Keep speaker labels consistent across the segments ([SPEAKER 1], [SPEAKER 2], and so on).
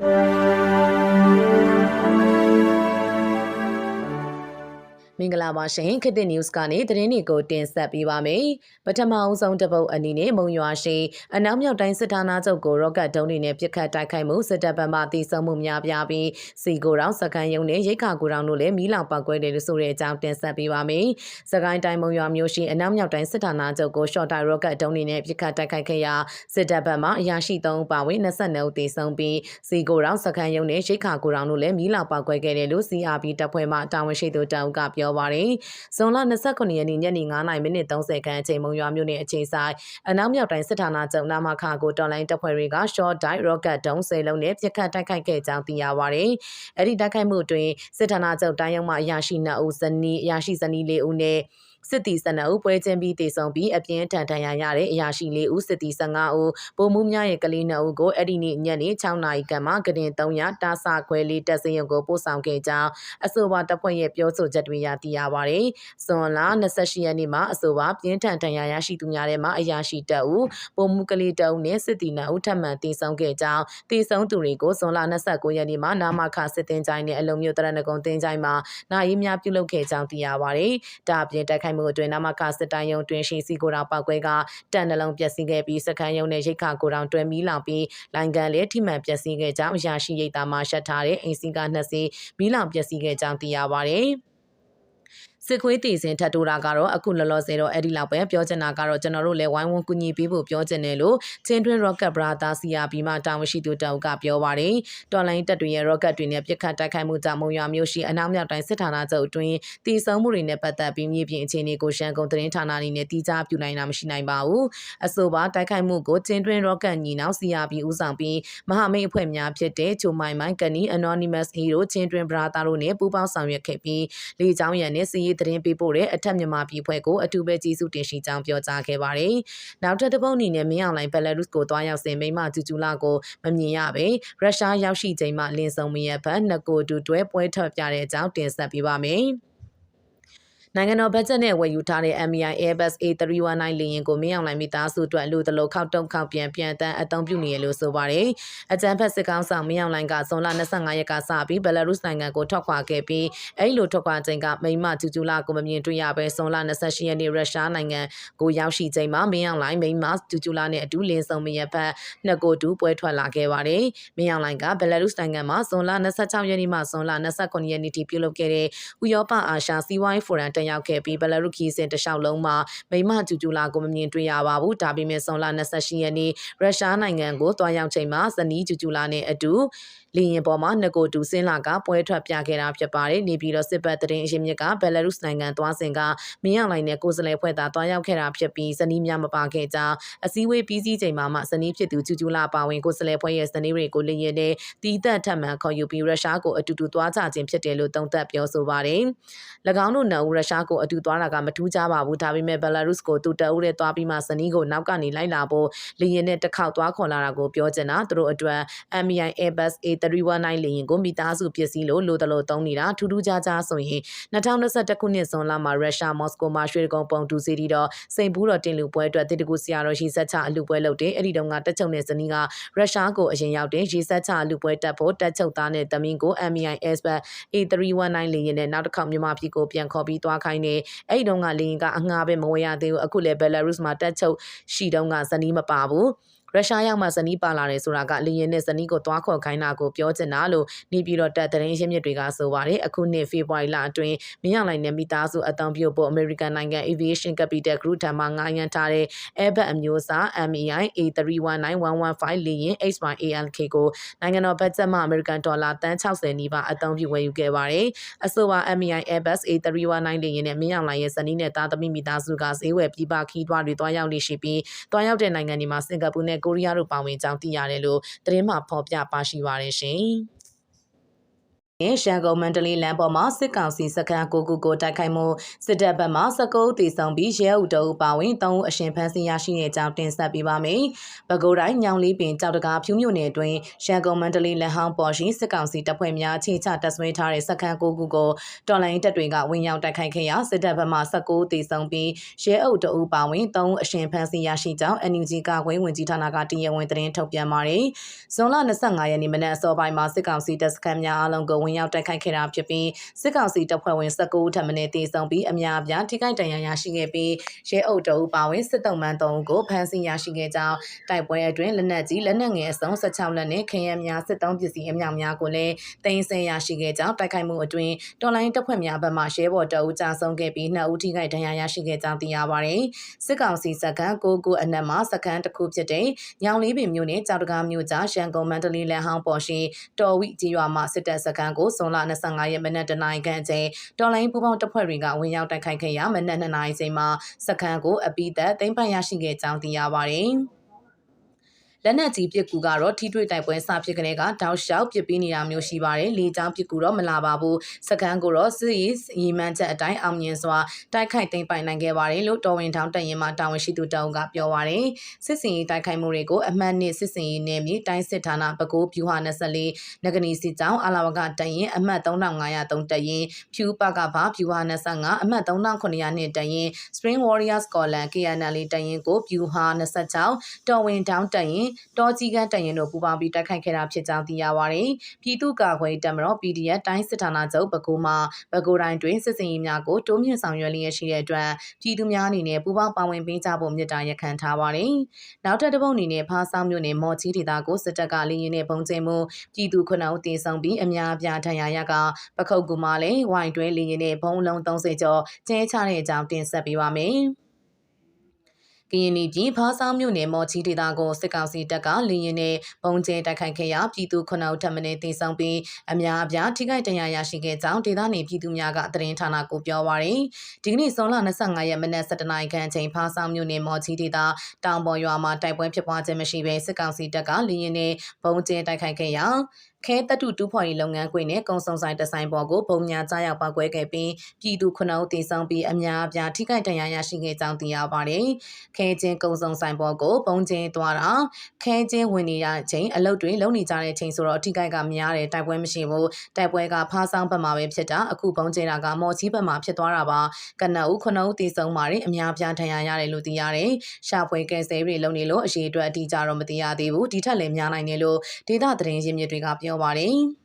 [SPEAKER 1] you မင်္ဂလာပါရှင်ခစ်တဲ့ news ကနေသတင်းတွေကိုတင်ဆက်ပေးပါမယ်ပထမအဆုံးတစ်ပုတ်အနေနဲ့မုံရွာရှိအနောက်မြောက်တိုင်းစစ်ဌာနချုပ်ကိုရော့ကတ်ဒုံးတွေနဲ့ပစ်ခတ်တိုက်ခိုက်မှုစစ်တပ်ဗမာတည်ဆုံမှုများပြားပြီးစီကိုတောင်စကန်ယုံနဲ့ရိတ်ခါကိုတောင်တို့လည်းမီးလောင်ပောက်ကွဲတယ်လို့ဆိုတဲ့အကြောင်းတင်ဆက်ပေးပါမယ်စကိုင်းတိုင်းမုံရွာမြို့ရှိအနောက်မြောက်တိုင်းစစ်ဌာနချုပ်ကိုရှော့တိုက်ရော့ကတ်ဒုံးတွေနဲ့ပစ်ခတ်တိုက်ခိုက်ခဲ့ရာစစ်တပ်ဗမာအရာရှိ3ဦးပါဝင်22ဦးတည်ဆုံပြီးစီကိုတောင်စကန်ယုံနဲ့ရိတ်ခါကိုတောင်တို့လည်းမီးလောင်ပောက်ကွဲခဲ့တယ်လို့ CRB တပ်ဖွဲ့မှတာဝန်ရှိသူတအုပ်ကပြောပါတယ်။ဇွန်လ29ရက်နေ့ညနေ9:30မိနစ်30ခန်းအချိန်မုံရွာမြို့နယ်အချိန်ဆိုင်အနောက်မြောက်တိုင်းစစ်ဌာနချုပ်နာမခါကိုတော်လိုင်းတပ်ဖွဲ့တွေက short die rocket ဒုံးဆယ်လုံးနဲ့ပြစ်ခတ်တိုက်ခိုက်ခဲ့ကြောင်းသိရပါတယ်။အဲ့ဒီတိုက်ခိုက်မှုအတွင်းစစ်ဌာနချုပ်တိုင်းရုံးမှအရာရှိ2ဦးဇနီးအရာရှိဇနီး4ဦးနဲ့ စစ်တီ12ဦးပွဲချင်းပြီးတည်ဆုံပြီးအပြင်းထန်ထန်ရရတဲ့အရာရှိ4ဦးစစ်တီ15ဦးပုံမှုများရဲ့ကလေး2ဦးကိုအဲ့ဒီနေ့ညနေ6နာရီကမှကတင်300တာဆခွဲလေးတက်စင်ရုံကိုပို့ဆောင်ခဲ့ကြောင်းအဆိုပါတပ်ဖွဲ့ရဲ့ပြောဆိုချက်တွေရသိရပါတယ်။ဇွန်လ28ရက်နေ့မှာအဆိုပါပြင်းထန်ထန်ရရရှိသူများထဲမှာအရာရှိ2ဦးပုံမှုကလေး2ဦးနဲ့စစ်တီ2ဦးထပ်မံတည်ဆုံခဲ့ကြောင်းတည်ဆုံသူတွေကိုဇွန်လ29ရက်နေ့မှာနာမခစစ်တင်ကြိုင်းနဲ့အလုံမျိုးတရဏဂုံတင်ကြိုင်းမှာနိုင်ရေးများပြုလုပ်ခဲ့ကြောင်းသိရပါတယ်။ဒါအပြင်တိုက်ခိုက်မှုအတွင်းနမခစစ်တိုင်းရုံတွင်ရှိစီကိုတောင်ပောက်ကွဲကတန်နှလုံးပျက်စီးခဲ့ပြီးစခန်းရုံနဲ့ရိတ်ခါကိုတောင်တွဲမီးလောင်ပြီးလိုင်ကန်လည်းထိမှန်ပျက်စီးခဲ့ကြောင်းအရာရှိရိတ်သားမှရှက်ထားတဲ့အိမ်စီကနှစ်စီးမီးလောင်ပျက်စီးခဲ့ကြောင်းသိရပါတယ်။ စစ်ခွေးတည်စင်ထတ်တိုးတာကတော့အခုလောလောဆယ်တော့အဲ့ဒီလောက်ပဲပြောချင်တာကတော့ကျွန်တော်တို့လည်းဝိုင်းဝန်းကူညီပေးဖို့ပြောချင်တယ်လို့ချင်းတွင်း Rocket Brother CRB မှတာဝန်ရှိသူတအုပ်ကပြောပါတယ်တော်လိုင်းတက်တွေရဲ့ Rocket တွေနဲ့ပြစ်ခတ်တိုက်ခိုက်မှုကြောင့်မုံရွာမြို့ရှိအနောက်မြောက်တိုင်းစစ်ဌာနချုပ်အတွင်းတည်ဆုံမှုတွေနဲ့ပတ်သက်ပြီးမြေပြင်အခြေအနေကိုရှမ်းကုန်သတင်းဌာနအနေနဲ့တီးခြားပြနိုင်တာမရှိနိုင်ပါဘူးအဆိုပါတိုက်ခိုက်မှုကိုချင်းတွင်း Rocket ညီနောင် CRB ဦးဆောင်ပြီးမဟာမိတ်အဖွဲ့များဖြစ်တဲ့ချိုမိုင်မိုင်ကနီ Anonymous Hero ချင်းတွင်း Brother တို့နဲ့ပူးပေါင်းဆောင်ရွက်ခဲ့ပြီးလေကြောင်းရန်နဲ့စီးရေးသတင်းပေးပို့တဲ့အထက်မြန်မာပြည်ဖွဲ့ကိုအထူးပဲကြီးစုတင်ရှိကြောင်းပြောကြားခဲ့ပါတယ်။နောက်ထပ်တစ်ပုတ်အနေနဲ့မင်းအောင်လိုင်းဘယ်လာရုစ်ကိုတွားရောက်စဉ်မိမဂျူဂျူလာကိုမမြင်ရပဲရုရှားရောက်ရှိချိန်မှလင်းစုံမရဘတ်နှစ်ကိုတူတွဲပွဲထွက်ပြတဲ့အကြောင်းတင်ဆက်ပေးပါမယ်။ နိုင်ငံတော်ဘတ်ဂျက်နဲ့ဝယ်ယူထားတဲ့ MI Airbus A319 လေယာဉ်ကိုမင်းအောင်လှိုင်မိသားစုအတွက်လူတလို့ခောက်တုံခောက်ပြန်ပြန်တန်းအသုံးပြုနေရလို့ဆိုပါတယ်။အကြံဖက်စစ်ကောင်ဆောင်မင်းအောင်လှိုင်ကဇွန်လ25ရက်ကစပြီးဘယ်လာရုစ်နိုင်ငံကိုထွက်ခွာခဲ့ပြီးအဲ့လိုထွက်ခွာချိန်ကမိမဂျူဂျူလာကိုမမြင်တွေ့ရပဲဇွန်လ28ရက်နေ့ရုရှားနိုင်ငံကိုရောက်ရှိချိန်မှာမင်းအောင်လှိုင်မိမဂျူဂျူလာနဲ့အတူလင်းဆောင်မရဖက်နှစ်ကိုတူပွဲထွက်လာခဲ့ပါတယ်။မင်းအောင်လှိုင်ကဘယ်လာရုစ်နိုင်ငံမှာဇွန်လ26ရက်နေ့မှဇွန်လ29ရက်နေ့ထိပြုလုပ်ခဲ့တဲ့ဥရောပအာရှစီးပွားရေးဖိုရမ်တက်ရောက်ခဲ့ပြီးဘယ်လာရုခီစင်တလျှောက်လုံးမှာမိမကျူကျူလာကိုမမြင်တွေ့ရပါဘူးဒါပေမဲ့ဇွန်လ28ရက်နေ့ရုရှားနိုင်ငံကိုတွားရောက်ချိန်မှာဇနီးကျူကျူလာနဲ့အတူလေရင်ပေါ်မှာနှစ်ကိုတူစင်းလာကပွဲထွက်ပြခဲ့တာဖြစ်ပါတယ်နေပြည်တော်စစ်ပတ်တရင်အရင်မြစ်ကဘယ်လာရုစ်နိုင်ငံသွားစဉ်ကမင်းအောင်လိုင်းနဲ့ကိုယ်စလဲဖွဲ့သားတွားရောက်ခဲ့တာဖြစ်ပြီးဇနီးများမပါခဲ့ကြောင်းအစည်းအဝေးပြီးစီးချိန်မှာမှဇနီးဖြစ်သူကျူကျူလာပါဝင်ကိုယ်စလဲဖွဲ့ရဲ့ဇနီးတွေကိုလေရင်နဲ့တီးသက်ထပ်မံခေါ်ယူပြီးရုရှားကိုအတူတူသွားကြခြင်းဖြစ်တယ်လို့သုံးသပ်ပြောဆိုပါတယ်၎င်းတို့နှစ်ဦးရုရှားကိုအတူသွားတာကမထူးကြပါဘူးဒါပေမဲ့ဘယ်လာရုစ်ကိုသူတအုပ်နဲ့သွားပြီးမှဇနီးကိုနောက်ကနေလိုက်လာဖို့လေရင်နဲ့တစ်ခေါက်သွားခေါ်လာတာကိုပြောချင်တာသူတို့အတွက် MI Airbus A319 လေရင်ကိုမိသားစုပစ္စည်းလို့လိုတလို့သုံးနေတာထူးထူးခြားခြားဆိုရင်2021ခုနှစ်ဇွန်လမှာရုရှားမော်စကိုမှာရွှေကုံပုံတူစီတီတော့စိန်ဘူးတော်တင်လူပွဲအတွက်တိတကူဆရာတော်ရှိဆက်ချအလူပွဲလုပ်တယ်အဲ့ဒီတုန်းကတက်ချုံနဲ့ဇနီးကရုရှားကိုအရင်ရောက်တယ်ရေဆက်ချအလူပွဲတက်ဖို့တက်ချုပ်သားနဲ့တမင်းကို MI Airbus A319 လေရင်နဲ့နောက်တစ်ခေါက်မြန်မာပြည်ကိုပြန်ခေါ်ပြီးသွားခိုင်းတယ်အဲ့ဒီတုန်းကလေရင်ကအငှားပဲမဝယ်ရသေးဘူးအခုလည်းဘယ်လာရုစ်မှာတက်ချုပ်ရှိတုန်းကဇနီးမပါဘူး ရုရှားရောက်မှဇနီးပါလာတယ်ဆိုတာကလေရင်နဲ့ဇနီးကိုသွားခေါ်ခိုင်းတာကိုပြောချင်တာလို့နေပြည်တော်တပ်သတင်းရှင်းမြစ်တွေကဆိုပါတယ်အခုနှစ်ဖေဖော်ဝါရီလအတွင်းမင်းအောင်လှိုင်နဲ့မိသားစုအတောင်ပြုတ်ဖို့ American နိုင်ငံ Aviation Capital Group ထံမှငှားရမ်းထားတဲ့ Airbus အမျိုးအစား MEI A319-115 လေယာဉ် H1ALK ကိုနိုင်ငံတော်ဘတ်ဂျက်မှ American ဒေါ်လာတန်း60နီးပါးအတောင်ပြုဝယ်ယူခဲ့ပါတယ်အဆိုပါ MEI Airbus A319 လေယာဉ်နဲ့မင်းအောင်လှိုင်ရဲ့ဇနီးနဲ့သားသမီးမိသားစုကဈေးဝယ်ပြည်ပခီးသွားတွေတွားရောက်နေရှိပြီးတွားရောက်တဲ့နိုင်ငံတွေမှာစင်ကာပူနဲ့ကိုရီးယားတို့ပါဝင်ကြောင်းသိရတယ်လို့သတင်းမှဖော်ပြပါရှိပါတယ်ရှင်။ ရှန်ကုန်မန္တလေးလမ်းပေါ်မှာစစ်ကောင်စီစခန်းကိုကူကိုတိုက်ခိုက်မှုစစ်တပ်ဘက်မှစကုပ်တည်ဆောင်ပြီးရဲအုပ်တအုပ်ပါဝင်၃ဦးအရှင်ဖမ်းဆီးရရှိတဲ့အကြောင်းတင်ဆက်ပေးပါမယ်။ပဲခူးတိုင်းညောင်လေးပင်ကြောက်တကားဖြူးမြို့နယ်အတွင်းရှန်ကုန်မန္တလေးလမ်းဟောင်းပေါ်ရှိစစ်ကောင်စီတပ်ဖွဲ့များအခြေချတပ်ဆွဲထားတဲ့စခန်းကိုကူကိုတော်လိုင်းတပ်တွေကဝင်ရောက်တိုက်ခိုက်ခဲ့ရာစစ်တပ်ဘက်မှစကုပ်တည်ဆောင်ပြီးရဲအုပ်တအုပ်ပါဝင်၃ဦးအရှင်ဖမ်းဆီးရရှိကြောင်း NUG ကခွင့်ဝင်ကြီးဌာနကတည်ရဝင်သတင်းထုတ်ပြန်ပါတယ်။ဇွန်လ25ရက်နေ့မနက်အစောပိုင်းမှာစစ်ကောင်စီတပ်စခန်းများအလုံးကိုဝင်ရောက်တိုက်ခိုက်ခဲ့တာဖြစ်ပြီးစစ်ကောင်စီတပ်ဖွဲ့ဝင်19ဦးထပ်မံတည်ဆုံပြီးအများအပြားထိခိုက်ဒဏ်ရာရရှိခဲ့ပြီးရဲအုပ်တအုပ်ပါဝင်စစ်တုံးမှန်3ဦးကိုဖမ်းဆီးရရှိခဲ့ကြောင်းတိုက်ပွဲအတွင်းလက်နက်ကြီးလက်နက်ငယ်အစုံ16လက်နဲ့ခင်ရများစစ်တုံးပစ္စည်းအများများကိုလည်းတင်ဆက်ရရှိခဲ့ကြောင်းတိုက်ခိုက်မှုအတွင်းတော်လိုင်းတပ်ဖွဲ့များဘက်မှရဲဘော်တအုပ်ကြာဆုံးခဲ့ပြီး2ဦးထိခိုက်ဒဏ်ရာရရှိခဲ့ကြောင်းသိရပါတယ်စစ်ကောင်စီစကန်ကိုကိုအနက်မှစကန်တစ်ခုဖြစ်တဲ့ညောင်လေးပင်မြို့နယ်ကြောက်တကားမြို့ကြားရန်ကုန်မန္တလေးလမ်းဟောင်းပေါ်ရှိတော်ဝိကြီးရွာမှစစ်တပ်စကန်ကိုဇွန်လ25ရက်မနက်တနင်္ဂနွေခန့်ချိန်တော်လိုင်းပူပေါင်းတပ်ဖွဲ့တွေကဝင်ရောက်တိုက်ခိုက်ခဲ့ရာမနက်2နာရီချိန်မှာစကန်ကိုအပိသက်သိမ်းပိုက်ရရှိခဲ့ကြောင်းသိရပါတယ်။ လက်နက်ကြီးပစ်ကူကတော့ထိတွေ့တိုက်ပွဲစဖြစ်ကနေကတောက်လျှောက်ပစ်ပေးနေတာမျိုးရှိပါတယ်။လေကြောင်းပစ်ကူတော့မလာပါဘူး။စကန်ကိုတော့စစ်ရေးရီမန်းချက်အတိုင်းအောင်မြင်စွာတိုက်ခိုက်သိမ်းပိုင်နိုင်ခဲ့ပါတယ်လို့တော်ဝင်ထောင်းတရင်မှတာဝန်ရှိသူတောင်းကပြောပါတယ်။စစ်စင်ရေးတိုက်ခိုက်မှုတွေကိုအမှတ်နှစ်စစ်စင်ရေးနယ်မြေတိုင်းစစ်ဌာနပဲခူးဖြူဟာ24နဂနီစစ်ကြောင်းအလာဝကတရင်အမှတ်3503တရင်ဖြူပကဘာဖြူဟာ25အမှတ်3900တရင် Spring Warriors Scotland KNL တရင်ကိုဖြူဟာ26တော်ဝင်ထောင်းတရင်တောကြီးကန်းတရင်တို့ပူးပေါင်းပြီးတိုက်ခိုက်ခဲ့တာဖြစ်ကြောင်းသိရပါတယ်။ပြည်သူ့ကာကွယ်တပ်မတော် PDF တိုင်းစစ်ဌာနချုပ်ပဲခူးမှာပဲခူးတိုင်းတွင်စစ်စင်ရေးများကိုတိုးမြင့်ဆောင်ရွက်လျက်ရှိတဲ့အတွက်ပြည်သူများအနေနဲ့ပူးပေါင်းပါဝင်ပေးကြဖို့မြစ်တာရက်ခံထားပါတယ်။နောက်ထပ်တစ်ပုတ်အနေနဲ့ဖားဆောင်မြို့နယ်မော်ချီဒေသကိုစစ်တပ်ကလေရင်နဲ့ပုံကျင်းမှုပြည်သူခုနှစ်ဦးတင်ဆောင်ပြီးအများအပြားထံရရကပခုတ်ကူမှာလည်းဝိုင်တွဲလေရင်နဲ့ဘုံလုံး30ကျော်ကျဲချတဲ့အကြောင်းတင်ဆက်ပေးပါမယ်။ ကရင်ပြည်ဖားဆောင်မြို့နယ်မော်ချီဒေသကိုစစ်ကောင်စီတပ်ကလေရင်နဲ့ပုံကျဲတိုက်ခိုက်ခဲ့ရာပြည်သူခုနှစ်ဦးထပ်မံတေဆုံးပြီးအများအပြားထိခိုက်ဒဏ်ရာရရှိခဲ့ကြောင်းဒေသနေပြည်သူများကသတင်းဌာနကိုပြောပါရယ်ဒီကနေ့ဇွန်လ25ရက်မနက်7:00နာရီခန့်အချိန်ဖားဆောင်မြို့နယ်မော်ချီဒေသတောင်ပေါ်ရွာမှာတိုက်ပွဲဖြစ်ပွားခြင်းမရှိဘဲစစ်ကောင်စီတပ်ကလေရင်နဲ့ပုံကျဲတိုက်ခိုက်ခဲ့ရာ ခဲတတုတူးဖော်ရေးလုပ်ငန်းခွင်နဲ့ကုံစုံဆိုင်တဆိုင်ပေါ်ကိုပုံညာကြားရောက်ပောက်ကွဲခဲ့ပြီးပြည်သူခုနှစ်ဦးသေဆုံးပြီးအများအပြားထိခိုက်ဒဏ်ရာရရှိခဲ့ကြောင်းသိရပါတယ်။ခဲချင်းကုံစုံဆိုင်ပေါ်ကိုပုံချင်းသွားတာခဲချင်းဝင်နေရချိန်အလုတ်တွေလုံနေကြတဲ့ချိန်ဆိုတော့ထိခိုက်ကများတယ်တိုက်ပွဲမရှိဘူးတိုက်ပွဲကဖားဆောင်ဘက်မှာပဲဖြစ်တာအခုပုံချင်းတာကမော်ချီဘက်မှာဖြစ်သွားတာပါကနအုခုနှစ်ဦးသေဆုံးပါတယ်အများအပြားဒဏ်ရာရတယ်လို့သိရတယ်။ရှာဖွေကဲဆယ်တွေလုံနေလို့အရေးအတွက်အတိအကျတော့မသိရသေးဘူးဒီထက်လည်းများနိုင်တယ်လို့ဒေသသတင်းရင်းမြစ်တွေကပြောပြောပါတယ်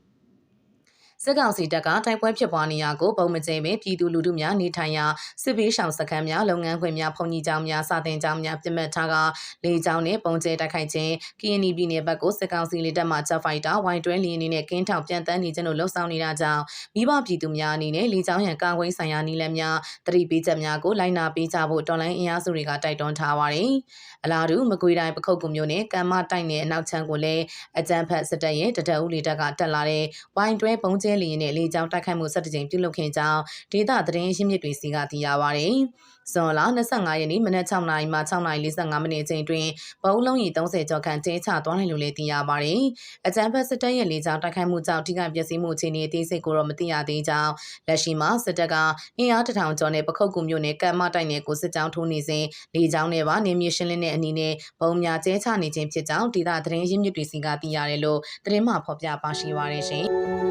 [SPEAKER 1] စစ်ကောင်စီတပ်ကတိုက်ပွဲဖြစ်ပွားနေရာကိုပုံမကျဲပင်ပြည်သူလူထုများနေထိုင်ရာစစ်ဘေးရှောင်စခန်းများလုပ်ငန်းခွင်များဖုန်ကြီးကျောင်းများစာသင်ကျောင်းများပြစ်မှတ်ထားကလေကျောင်းနဲ့ပုံကျဲတိုက်ခိုက်ခြင်း KNY ပြည်နယ်ဘက်ကိုစစ်ကောင်စီလေတပ်မှချက်ဖိုက်တာဝိုင်တွဲလီအနေနဲ့ကင်းထောင်ပြန်တန်းနေခြင်းတို့လှုံ့ဆော်နေတာကြောင့်မိဘပြည်သူများအနေနဲ့လေကျောင်းရန်ကာကွယ်ဆိုင်ရာနည်းလမ်းများတတိပေးချက်များကိုလိုက်နာပေးကြဖို့တော်လိုင်းအင်အားစုတွေကတိုက်တွန်းထားပါတယ်။အလားတူမကွေတိုင်းပခုတ်ကူမျိုးနဲ့ကမ္မတိုက်နယ်အနောက်ချမ်းကိုလည်းအကြမ်းဖက်စစ်တပ်ရဲ့တဒအုပ်လေတပ်ကတက်လာတဲ့ဝိုင်တွဲပုံကျဲလီနဲ့လေကြောင်းတိုက်ခိုက်မှု17ကြိမ်ပြုလုပ်ခဲ့ကြောင်းဒေသသတင်းရင်းမြစ်တွေစီကသိရပါဗျ။ဇွန်လ25ရက်နေ့မနက်6နာရီမှ6နာရီ45မိနစ်အချိန်တွင်ဘုံလုံးရီ30ကျော်ခန့်ကျဲချသွားနိုင်လို့လည်းသိရပါဗျ။အကြမ်းဖက်စစ်တပ်ရဲ့လေကြောင်းတိုက်ခိုက်မှုကြောင့်ထိခိုက်ပျက်စီးမှုအခြေအနေအသေးစိတ်ကိုတော့မသိရသေးကြောင်းလက်ရှိမှာစစ်တပ်ကအင်အားတထောင်ကျော်နဲ့ပခုတ်ကူမြို့နယ်ကမ်းမတိုက်နယ်ကိုစစ်ကြောင်းထိုးနေစဉ်လေကြောင်းနဲ့ပါနေမြေရှင်းလင်းတဲ့အနေနဲ့ဘုံများကျဲချနေခြင်းဖြစ်ကြောင်းဒေသသတင်းရင်းမြစ်တွေစီကသိရတယ်လို့သတင်းမှဖော်ပြပါရှိပါရရှင်။